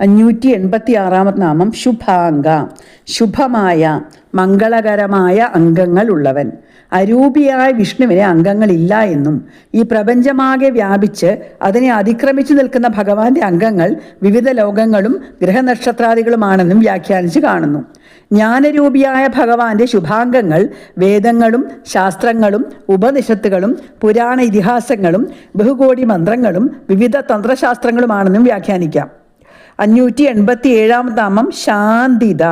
അഞ്ഞൂറ്റി എൺപത്തി ആറാമത് നാമം ശുഭാംഗ. ശുഭമായ മംഗളകരമായ അംഗങ്ങൾ ഉള്ളവൻ അരൂപിയായ വിഷ്ണുവിന് അംഗങ്ങളില്ല എന്നും ഈ പ്രപഞ്ചമാകെ വ്യാപിച്ച് അതിനെ അതിക്രമിച്ചു നിൽക്കുന്ന ഭഗവാന്റെ അംഗങ്ങൾ വിവിധ ലോകങ്ങളും ഗ്രഹനക്ഷത്രാദികളുമാണെന്നും വ്യാഖ്യാനിച്ച് കാണുന്നു. ജ്ഞാനരൂപിയായ ഭഗവാന്റെ ശുഭാംഗങ്ങൾ വേദങ്ങളും ശാസ്ത്രങ്ങളും ഉപനിഷത്തുകളും പുരാണ ഇതിഹാസങ്ങളും ബഹുകോടി മന്ത്രങ്ങളും വിവിധ തന്ത്രശാസ്ത്രങ്ങളുമാണെന്നും വ്യാഖ്യാനിക്കാം. അഞ്ഞൂറ്റി എൺപത്തി ഏഴാം നാമം ശാന്തിത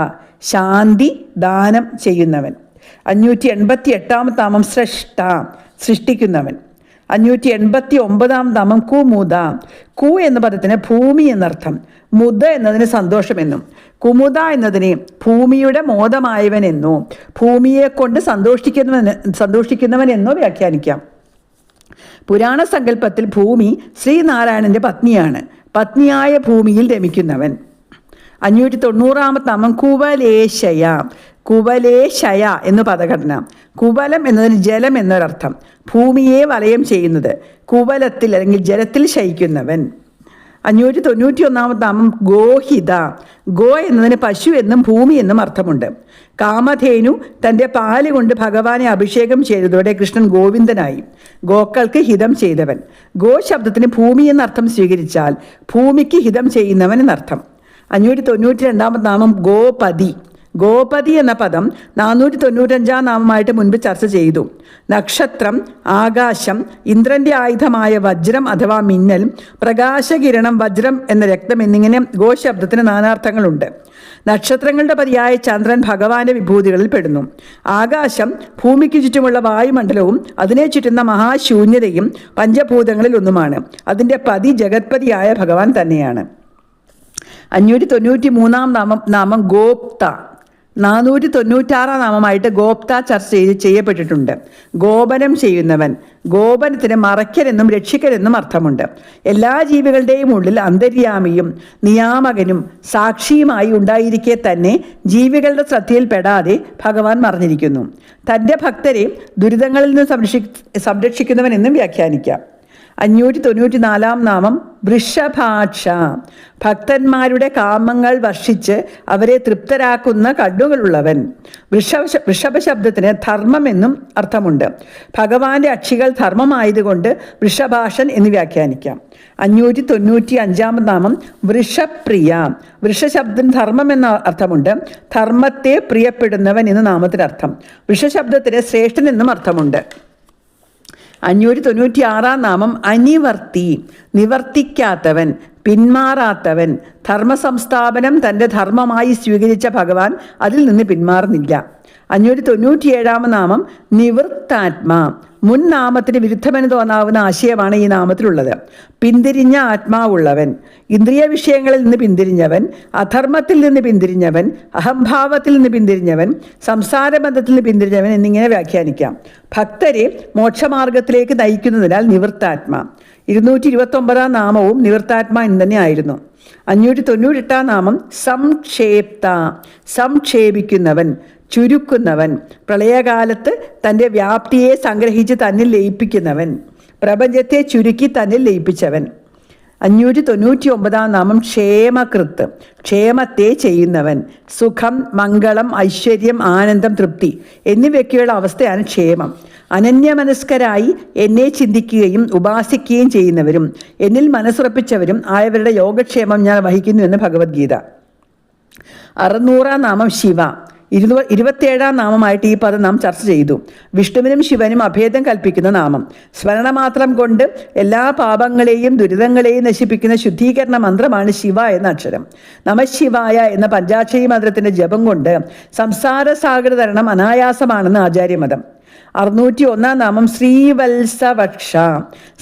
ശാന്തി ദാനം ചെയ്യുന്നവൻ. അഞ്ഞൂറ്റി എൺപത്തി എട്ടാം നാമം സൃഷ്ട സൃഷ്ടിക്കുന്നവൻ. അഞ്ഞൂറ്റി എൺപത്തി ഒമ്പതാം നാമം കുമുദ. കു എന്ന പദത്തിന് ഭൂമി എന്നർത്ഥം മുദ എന്നതിന് സന്തോഷമെന്നും കുമുദ എന്നതിനെ ഭൂമിയുടെ മോദമായവനെന്നോ ഭൂമിയെ കൊണ്ട് സന്തോഷിക്കുന്നവൻ എന്നോ വ്യാഖ്യാനിക്കാം. പുരാണ സങ്കല്പത്തിൽ ഭൂമി ശ്രീനാരായണന്റെ പത്നിയാണ്. പത്നിയായ ഭൂമിയിൽ രമിക്കുന്നവൻ. അഞ്ഞൂറ്റി തൊണ്ണൂറാമത്തെ നാമം കുവലേശയ കുവലേശയ എന്ന് പദഘടന. കുവലം എന്നതിന് ജലം എന്നൊരർത്ഥം. ഭൂമിയെ വലയം ചെയ്യുന്നത്. കുവലത്തിൽ അല്ലെങ്കിൽ ജലത്തിൽ ശയിക്കുന്നവൻ. അഞ്ഞൂറ്റി തൊണ്ണൂറ്റി ഒന്നാമത്തെ നാമം ഗോഹിത. ഗോ എന്നതിന് പശു എന്നും ഭൂമി എന്നും അർത്ഥമുണ്ട്. കാമധേനു തന്റെ പാൽ കൊണ്ട് ഭഗവാനെ അഭിഷേകം ചെയ്തതോടെ കൃഷ്ണൻ ഗോവിന്ദനായി. ഗോക്കൾക്ക് ഹിതം ചെയ്തവൻ. ഗോ ശബ്ദത്തിന് ഭൂമി എന്നർത്ഥം സ്വീകരിച്ചാൽ ഭൂമിക്ക് ഹിതം ചെയ്യുന്നവൻ എന്നർത്ഥം. അഞ്ഞൂറ്റി തൊണ്ണൂറ്റി രണ്ടാമത്തെ നാമം ഗോപതി. ഗോപതി എന്ന പദം നാനൂറ്റി തൊണ്ണൂറ്റഞ്ചാം നാമമായിട്ട് മുൻപ് ചർച്ച ചെയ്തു. നക്ഷത്രം ആകാശം ഇന്ദ്രന്റെ ആയുധമായ വജ്രം അഥവാ മിന്നൽ പ്രകാശകിരണം വജ്രം എന്ന രക്തം എന്നിങ്ങനെ ഗോശബ്ദത്തിന് നാനാർത്ഥങ്ങളുണ്ട്. നക്ഷത്രങ്ങളുടെ പതിയായ ചന്ദ്രൻ ഭഗവാന്റെ വിഭൂതികളിൽ പെടുന്നു. ആകാശം ഭൂമിക്ക് ചുറ്റുമുള്ള വായുമണ്ഡലവും അതിനെ ചുറ്റുന്ന മഹാശൂന്യതയും പഞ്ചഭൂതങ്ങളിൽ ഒന്നുമാണ്. അതിന്റെ പതി ജഗത്പതിയായ ഭഗവാൻ തന്നെയാണ്. അഞ്ഞൂറ്റി തൊണ്ണൂറ്റി മൂന്നാം നാമം നാമം ഗോപ്ത. നാനൂറ്റി തൊണ്ണൂറ്റാറാം നാമമായിട്ട് ഗോപ്ത ചർച്ച ചെയ്ത് ചെയ്യപ്പെട്ടിട്ടുണ്ട്. ഗോപനം ചെയ്യുന്നവൻ ഗോപനത്തിന് മറയ്ക്കലെന്നും രക്ഷിക്കലെന്നും അർത്ഥമുണ്ട്. എല്ലാ ജീവികളുടെയും ഉള്ളിൽ അന്തര്യാമിയും നിയാമകനും സാക്ഷിയുമായി ഉണ്ടായിരിക്കെ തന്നെ ജീവികളുടെ ശ്രദ്ധയിൽപ്പെടാതെ ഭഗവാൻ മറഞ്ഞിരിക്കുന്നു. തന്റെ ഭക്തരെ ദുരിതങ്ങളിൽ നിന്ന് സംരക്ഷി സംരക്ഷിക്കുന്നവനെന്നും വ്യാഖ്യാനിക്കാം. അഞ്ഞൂറ്റി തൊണ്ണൂറ്റി നാലാം നാമം വൃഷഭാക്ഷ ഭക്തന്മാരുടെ കാമങ്ങൾ വർഷിച്ച് അവരെ തൃപ്തരാക്കുന്ന കണ്ണുകളുള്ളവൻ. വൃഷഭ വൃഷഭ ശബ്ദത്തിന് ധർമ്മമെന്നും അർത്ഥമുണ്ട്. ഭഗവാന്റെ അക്ഷികൾ ധർമ്മമായതുകൊണ്ട് വൃഷഭാഷൻ എന്ന് വ്യാഖ്യാനിക്കാം. അഞ്ഞൂറ്റി തൊണ്ണൂറ്റി അഞ്ചാമത് നാമം വൃഷപ്രിയ. വൃഷശബ്ദം ധർമ്മം എന്ന അർത്ഥമുണ്ട്. ധർമ്മത്തെ പ്രിയപ്പെടുന്നവൻ എന്ന നാമത്തിനർത്ഥം. വൃഷശബ്ദത്തിന് ശ്രേഷ്ഠൻ എന്നും അർത്ഥമുണ്ട്. അഞ്ഞൂറ്റി തൊണ്ണൂറ്റി ആറാം നാമം അനിവർത്തി നിവർത്തിക്കാത്തവൻ പിന്മാറാത്തവൻ. ധർമ്മസംസ്ഥാപനം തന്റെ ധർമ്മമായി സ്വീകരിച്ച ഭഗവാൻ അതിൽ നിന്ന് പിന്മാറുന്നില്ല. അഞ്ഞൂറ്റി തൊണ്ണൂറ്റിയേഴാം നാമം നിവൃത്താത്മാ. മുൻ നാമത്തിന് വിരുദ്ധമെന്ന് തോന്നാവുന്ന ആശയമാണ് ഈ നാമത്തിലുള്ളത്. പിന്തിരിഞ്ഞ ആത്മാവുള്ളവൻ ഇന്ദ്രിയ വിഷയങ്ങളിൽ നിന്ന് പിന്തിരിഞ്ഞവൻ അധർമ്മത്തിൽ നിന്ന് പിന്തിരിഞ്ഞവൻ അഹംഭാവത്തിൽ നിന്ന് പിന്തിരിഞ്ഞവൻ സംസാരബന്ധത്തിൽ നിന്ന് പിന്തിരിഞ്ഞവൻ എന്നിങ്ങനെ വ്യാഖ്യാനിക്കാം. ഭക്തരെ മോക്ഷമാർഗത്തിലേക്ക് നയിക്കുന്നതിനാൽ നിവൃത്താത്മ. ഇരുന്നൂറ്റി ഇരുപത്തി ഒമ്പതാം നാമവും നിവൃത്താത്മ എന്ന് തന്നെ ആയിരുന്നു. അഞ്ഞൂറ്റി തൊണ്ണൂറ്റെട്ടാം നാമം സംക്ഷേപ്ത സംക്ഷേപിക്കുന്നവൻ ചുരുക്കുന്നവൻ പ്രളയകാലത്ത് തന്റെ വ്യാപ്തിയെ സംഗ്രഹിച്ച് തന്നിൽ ലയിപ്പിക്കുന്നവൻ പ്രപഞ്ചത്തെ ചുരുക്കി തന്നിൽ ലയിപ്പിച്ചവൻ. അഞ്ഞൂറ്റി തൊണ്ണൂറ്റി ഒമ്പതാം നാമം ക്ഷേമകൃത്ത്. ക്ഷേമത്തെ ചെയ്യുന്നവൻ. സുഖം മംഗളം ഐശ്വര്യം ആനന്ദം തൃപ്തി എന്നിവയ്ക്കുള്ള അവസ്ഥയാണ് ക്ഷേമം. അനന്യമനസ്കരായി എന്നെ ചിന്തിക്കുകയും ഉപാസിക്കുകയും ചെയ്യുന്നവരും എന്നിൽ മനസ്സുറപ്പിച്ചവരും ആയവരുടെ യോഗക്ഷേമം ഞാൻ വഹിക്കുന്നു എന്ന് ഭഗവത്ഗീത. അറുന്നൂറാം നാമം ശിവ. ഇരുപ ഇരുപത്തിയേഴാം നാമമായിട്ട് ഈ പദം നാം ചർച്ച ചെയ്തു. വിഷ്ണുവിനും ശിവനും അഭേദം കൽപ്പിക്കുന്ന നാമം. സ്മരണ മാത്രം കൊണ്ട് എല്ലാ പാപങ്ങളെയും ദുരിതങ്ങളെയും നശിപ്പിക്കുന്ന ശുദ്ധീകരണ മന്ത്രമാണ് ശിവ എന്ന അക്ഷരം. നമശിവായ എന്ന പഞ്ചാക്ഷരി മന്ത്രത്തിന്റെ ജപം കൊണ്ട് സംസാര സാഗര തരണം അനായാസമാണെന്ന് ആചാര്യമതം. അറുന്നൂറ്റി ഒന്നാം നാമം ശ്രീവത്സവക്ഷ.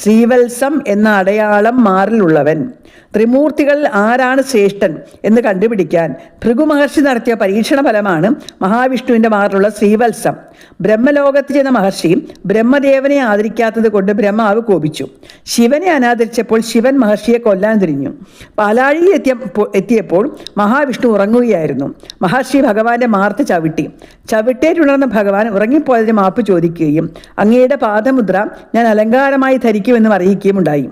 ശ്രീവത്സം എന്ന അടയാളം മാറിലുള്ളവൻ. ത്രിമൂർത്തികൾ ആരാണ് ശ്രേഷ്ഠൻ എന്ന് കണ്ടുപിടിക്കാൻ ഭൃഗു മഹർഷി നടത്തിയ പരീക്ഷണ ഫലമാണ് മഹാവിഷ്ണുവിന്റെ മാറിലുള്ള ശ്രീവത്സം. ബ്രഹ്മലോകത്ത് ചെന്ന മഹർഷി ബ്രഹ്മദേവനെ ആദരിക്കാത്തത് കൊണ്ട് ബ്രഹ്മാവ് കോപിച്ചു. ശിവനെ അനാദരിച്ചപ്പോൾ ശിവൻ മഹർഷിയെ കൊല്ലാൻ തിരിഞ്ഞു. പാലാഴിയിൽ എത്തിയ എത്തിയപ്പോൾ മഹാവിഷ്ണു ഉറങ്ങുകയായിരുന്നു. മഹർഷി ഭഗവാന്റെ മാർത്ത് ചവിട്ടി. ചവിട്ടേറ്റുണർന്ന ഭഗവാൻ ഉറങ്ങിപ്പോയതിന് മാപ്പ് ചോദിക്കുകയും അങ്ങയുടെ പാദമുദ്ര ഞാൻ അലങ്കാരമായി ധരിക്കുമെന്നും അറിയിക്കുകയും ഉണ്ടായി.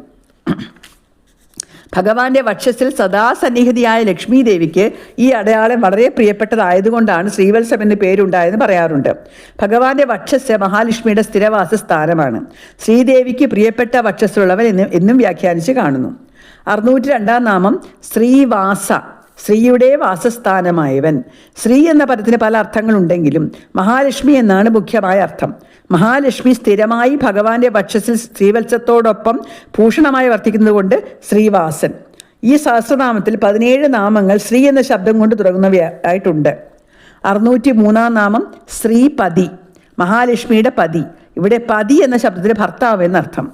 ഭഗവാന്റെ വക്ഷസിൽ സദാ സന്നിഹിതയായ ലക്ഷ്മി ദേവിക്ക് ഈ അടയാളം വളരെ പ്രിയപ്പെട്ടതായതുകൊണ്ടാണ് ശ്രീവത്സം എന്ന് പേരുണ്ടായെന്ന് പറയാറുണ്ട്. ഭഗവാന്റെ വക്ഷസ് മഹാലക്ഷ്മിയുടെ സ്ഥിരവാസ സ്ഥാനമാണ്. ശ്രീദേവിക്ക് പ്രിയപ്പെട്ട വക്ഷസ്സുള്ളവൻ എന്നും എന്നും വ്യാഖ്യാനിച്ച് കാണുന്നു. അറുന്നൂറ്റി രണ്ടാം നാമം ശ്രീവാസ. ശ്രീയുടെ വാസസ്ഥാനമായവൻ. ശ്രീ എന്ന പദത്തിന് പല അർത്ഥങ്ങളുണ്ടെങ്കിലും മഹാലക്ഷ്മി എന്നാണ് മുഖ്യമായ അർത്ഥം. മഹാലക്ഷ്മി സ്ഥിരമായി ഭഗവാന്റെ വക്ഷസിൽ ശ്രീവത്സത്തോടൊപ്പം ഭൂഷണമായി വർത്തിക്കുന്നതുകൊണ്ട് ശ്രീവാസൻ ഈ സഹസ്രനാമത്തിൽ പതിനേഴ് നാമങ്ങൾ ശ്രീ എന്ന ശബ്ദം കൊണ്ട് തുടങ്ങുന്നവയായിട്ടുണ്ട്. അറുന്നൂറ്റി മൂന്നാം നാമം ശ്രീപതി മഹാലക്ഷ്മിയുടെ പതി. ഇവിടെ പതി എന്ന ശബ്ദത്തിന് ഭർത്താവ് എന്നർത്ഥം.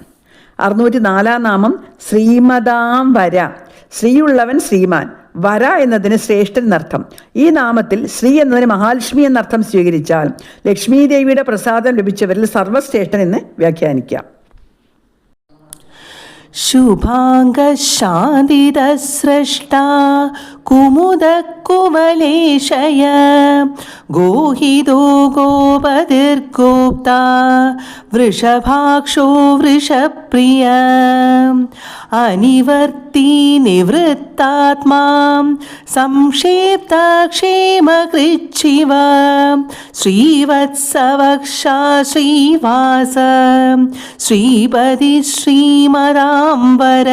അറുന്നൂറ്റി നാലാം നാമം ശ്രീമതാം വര ശ്രീയുള്ളവൻ ശ്രീമാൻ. വര എന്നതിന് ശ്രേഷ്ഠൻ എന്നർത്ഥം. ഈ നാമത്തിൽ ശ്രീ എന്നതിന് മഹാലക്ഷ്മി എന്നർത്ഥം സ്വീകരിച്ചാൽ ലക്ഷ്മി ദേവിയുടെ പ്രസാദം ലഭിച്ചവരിൽ സർവശ്രേഷ്ഠൻ എന്ന് വ്യാഖ്യാനിക്കാം. ശുഭാംഗശാന്തിരസ്രഷ്ടാ കുമുദക്കുമലേശയ ഗോഹിതോ ഗോപതിർഗോപ്ത. വൃഷഭാക്ഷോ വൃഷപ്രിയ. അനിവർത്തി നിവൃത്താത്മാ. സംക്ഷേപ്തക്ഷേമകൃച്ഛിവ. ശ്രീവത്സവക്ഷ ശ്രീവാസ. ശ്രീപതി ശ്രീമദാംബര.